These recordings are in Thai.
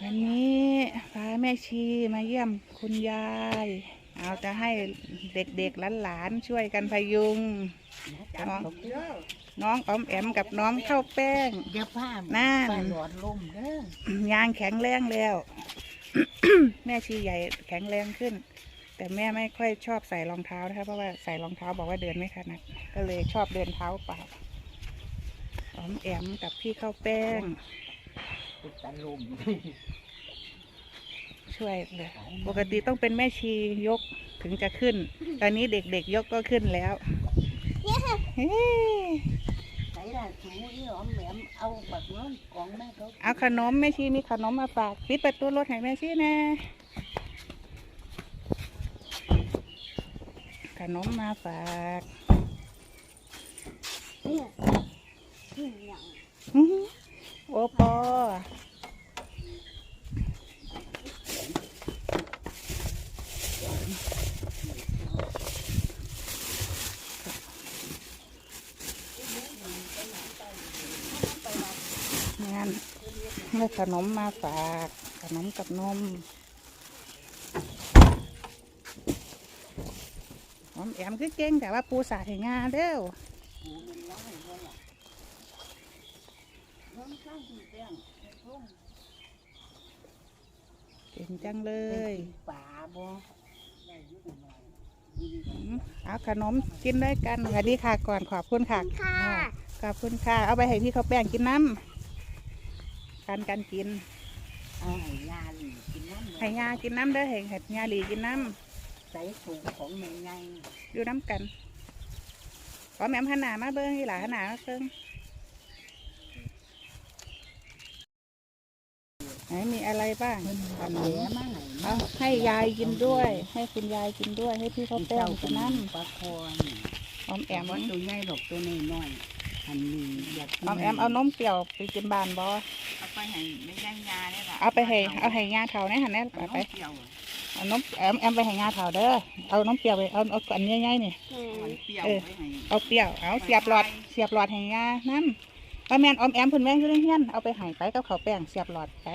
วันนี้พาแม่ชีมาเยี่ยมคุณยาย เอาจะให้เด็กๆหลานๆช่วยกันพยุง น้องน้องออมแอมกับน้องข้าวแป้งเดี๋ยวผ้านั่นไปหลอดลมเด้อยางแข็งแรงแล้ว แม่ชีใหญ่แข็งแรงขึ้น แต่แม่ไม่ค่อยชอบใส่รองเท้านะคะเพราะว่าใส่รองเท้าบอกว่าเดินไม่ถนัดก็เลยชอบเดินเท้าเปล่าออมแอมกับพี่ข้าวแป้ง ติดตะลมช่วยเลยปกติต้องเป็นแม่ชียกถึงจะขึ้น ตอนนี้เด็กๆยกก็ขึ้นแล้วเฮ้ใส่ละสูอีหอมแหลมเอาบักน้องกองแม่เขาเอาขนมแม่ชีมีขนมมาฝากปิดประตูรถให้แม่ชีแน่ขนมมาฝากเนี่ยขึ้นอย่างอื้อหือโอปอ งั้นได้ขนมมาฝาก ขนมกับนมหอมแอมคือเก่งแต่ว่าปูสาดให้งาเด้อหูมันร้อยเลยล่ะน้องข้างที่แป้งลงเก่งจังเลเลยยป่าบ่ได้อยุ่งหน่อยอืมเอาขนมกินด้วยกันสวัสดีค่ะก่อนขอบคุณค่ะค่ะขอบคุณค่ะ เอาไปให้พี่เขาวแป้งกินน้ำ กันกันกินเอาให้ยาหลีกินน้ำให้ยากินน้ำเด้อให้ให้ยาหลีกินน้ใส่ถุงของแม่ไงำอยู่น้ำกันขอแม่มหันหนามาเบิ้งยี่หลาหันหนามาเบิ้งไหนมีอะไรบ้างเพิ่นขเอานแหลมมาให้เอาให้ยายกินด้วย ให้คุณยายกินด้วย ให้พี่เขาวแป้งกินน้ปลาคอนำหอมแอแอมมว่าตัวใหญ่ดอกตัวน้อยๆ อันนี้อยากกินหอมแอมเอานมเปรี้ยวไปกินบานบอเอาไปให้ไม่ย่างยาเนี่ยล่ะเอาไปให้เอาให้ยาเถาเนี่ยหันแน่เอาไปน้ไปองเปรี้ยวอะเอานมแอมแอมไปให้ยาเถาเด้อเอานมเปรี้ยวไปเอาเอาอันใหญ่ๆนี่เอามันเปรี้ยวเออ ไว้ให้เอาเปรี้ยวเอาเสียบหลอดเสียบหลอดให้ยานั่นเอาแมนออมแอมเพุ่นแม่งอยู่ในเฮียนเอาไปให้ไปกับข้าวแป้งเสียบหลอดไป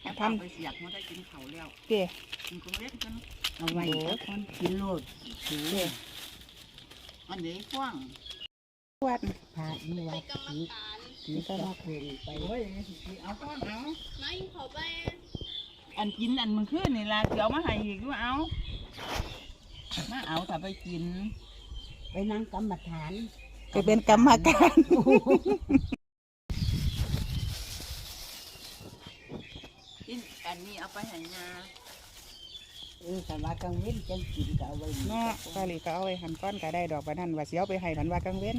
แค่ทำทำไปเสียบมันได้กินเขาวแล้วเจ๊กินกุ้งเล็กกันเอาไว้เอาคนกินโลดถืเจ๊ออันนี้กว้าง วัดพาอีวัดถือถือก็มาเพิ่นไปโอ้ยเอาก้อนเอาไม่ขอไปอันกินอันมันขึ้นนี่ละเดี๋ยวมาให้อีกด้วยเอามาเอาถ้าไปกิน ไปนั่งกรรมฐานไปเป็นกรรมการกินอันนี้เอาไปห้ยา เออแต่ว่ากลางเว้นจังกินก็เอาไว้เนาะกะหลีก็เอาไว้หันก้อนก็ได้ดอกบัดนั้นว่าสิเอาไปให้ผันว่ากลางเว้น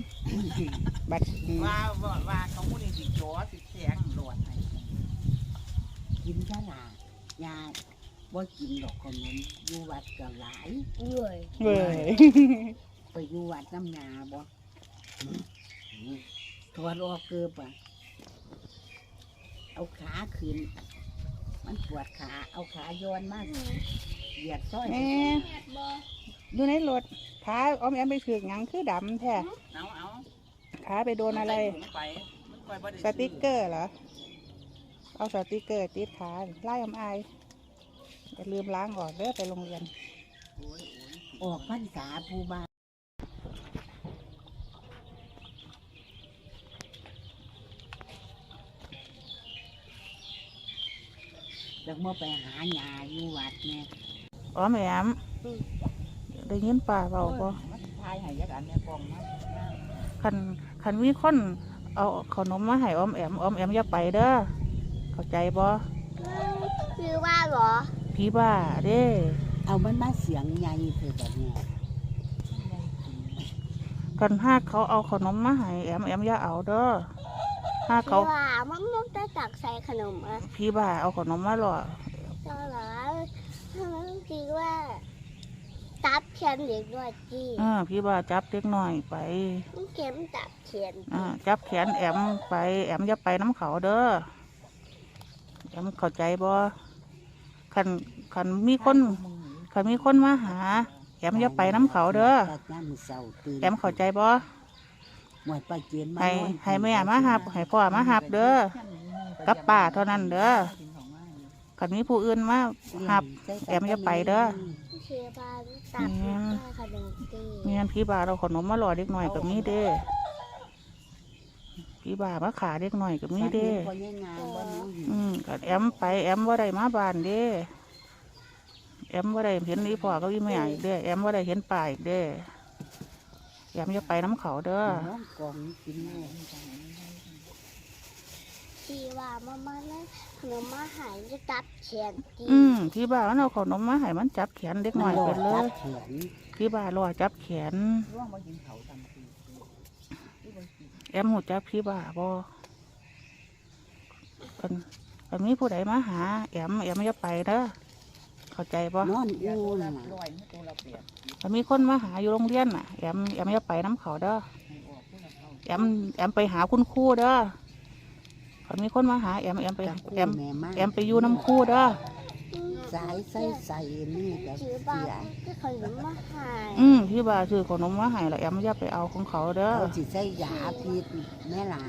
บัดอืมว่าว่าว่าเขาพูดในสิจ่อสิแข็งหลวดให้กินซะล่ะยาบ่กินดอกขนมอยู่วัดก็หลาย เอ้ยเว้ยไปอยู่วัดน้ำยาบ่ถอดออกเกือบอะเอาขาขึ้น มันปวดขา เอาขาย้อนมา เหยียดซ้อยแม่แม่บออยู่ในรถขาออมแอมไปถือกหยังคือดำแท้เอาเอาขาไปโดนอะไร ใส่ถุงไปมันปล่อยบ่ได้สติกเกอร์เหรอ เอาสติกเกอร์ติดขาไล่อำอายอย่าลืมล้างออกเด้อไปโรงเรียน โอ้ยโอ้ยออกพรรษาภูบาลแล้วเมื่อไปหาหยาอยู่วัดเนี่ย อ๋อแหมมได้ยินป่าเบาปะมันทายให้ยักอันเนี่ยกองมาคันคันมีคนเอาขนมมาให้ออมแอมออมแอมอย่าไปเด้อเข้าใจบ่คือว่าเหรอพี่บ้าเด้เอามันมาเสียงใหญ่เถอะแบบเนี้ยคันห้าเขาเอาขนมมาให้แอมแอมอย่าเอาเด้อห้าเขาคือว่ามันมันจะตักใส่ขนมอะพี่บ้าเอาขนมมาหรอ ก็เหรอ มันคือว่าตับเขียนเด็กด้วยจีเออพี่บ้าจับเด็กหน่อยไป มันเข็มตับเขียนอ่าจับแขนแอมไปแอมอย่าไปน้ำเขาเด้อแอมเข้าใจบ่คันคันมีคนคันมีคนมาหา แอมอย่าไปน้ำเขาเด้อตัดน้ำเศร้าตื่นแอมเข้าใจบ่หมดปลาเจียนมาให้นอนให้แม่มาหับให้พ่อมาหับเด้อไปกับป้าเท่านั้นเด้อ คันนี้ผู้อื่นมาหับแอมอย่าไปเด้อเชียร์บานตับแม่นได้ขนมตีเมียนพี่บาเราขนมมาหล่อเด็กหน่อยกับมีเด้พี่บามาขาเด็กหน่อยกับมีเด้พอยังงานบ่น้องอยู่อืมก็แอมไปแอมว่าได้มาบ้านเด้แอมว่าได้เห็นอีพ่อก็อีแม่อีกเด้แอมว่าได้เห็นป่าอีกเด้แอมจะไปน้ำเขาเด้อ น้องกองกินแม่ชีว่ามามาแล้วขนมมาหายจะตับแขนตีอืมพี่บามันเอาขนมมาให้มันจับแขนเด็กหน่อยไปเลจัยบแขนพี่บารอจับแขนร่วงมากินเขาตำปีแอมหูจักพี่บาบ่กันกันมีผู้ใดมาหา แอมแอมจะไปเด้อเข้าใจบ่นอนอูน่ะลอยตัวละเปียกมันมีคนมาหาอยู่โรงเรียนน่ะแอมแอมจะไปน้ำเขาเด้อให้ออกผู้ละเขาแอมแอมไปหาคุณครูเด้อ มันมีคนมาหาแอมแอมไปจับคู่แอมแม่มาแอมไปอยู่น้ำครูเด้อสายใส่ใส่นี่ก็ชีเสีว่ายก็ขนมมาหายอืมพี่บาซื้อขนมมาให้แล้วแอมจะไปเอาของเขาเด้อเขาสิใส่ยาพิษแม่ล่ะ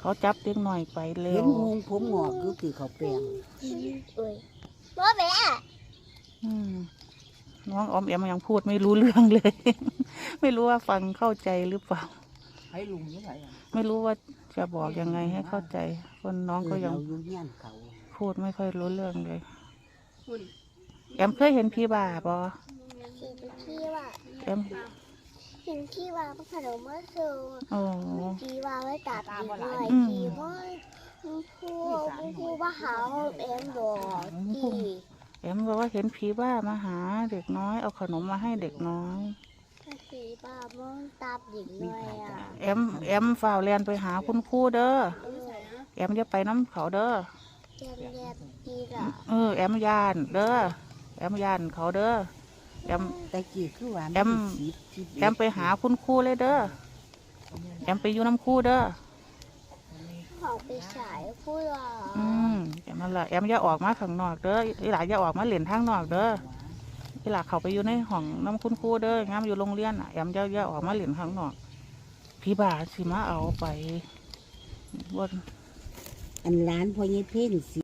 เขาจับเด็กหน่อยไปเร็เห็วนหุงผมงอกคือคือเขาแปลงเอ้ยบ่แม่อืมน้องออมแอมยังพูดไม่รู้เรื่องเลย ไม่รู้ว่าฟังเข้าใจหรือเปล่า ให้ลุงยังไงอะไม่รู้ว่าจะบอกยังไงให้เข้าใจ คนน้องก็ยังเราอยู่เงี้ยนเขาพูดไม่ค่อยรู้เรื่องเลยแอมเคยเห็นพี่บาบอชีที่ว่าแอมเห็นที่ว่าขนมมาส่งโอ้ชีว่าไว้ตัดอีกหน่อยอืมชีว่าผู้ผู้มาหาเอ็มบอกที่แอมบอกว่าเห็นพี่บ้ามาหาเด็กน้อย เอาขนมมาให้เด็กน้อย สีบ้ามึงตับหญิงหน่อยอะแอมแอมฝ่าวเรียนไปหาคุณครูเด้อเออแอมจะไปน้ำเขาเด้อเรียนเรียนดีล่ะเออแอมยานเด้อแอมยานเขาเด้อแอมแต่กี้คือว่าแอมสิบสิบเดแอมไปหาคุณครูเลยเด้อแอมไปอยู่น้ำครูเด้อขอไปฉายผู้หล่ออืมแอมนั่นแหละแอมอย่าออกมาข้างนอกเด้ออีหลาอย่าออกมาเล่นทางนอกเด้อ อีหลักเขาไปอยู่ในห้องน้ำคุ้นคู่เด้องามอยู่โรงเรียนอะแอมเย้าอย่าออกมาเหรียญข้างนอกพี่บาสิมาเอาไปบนอันร้านพอยี่เพ่นสิ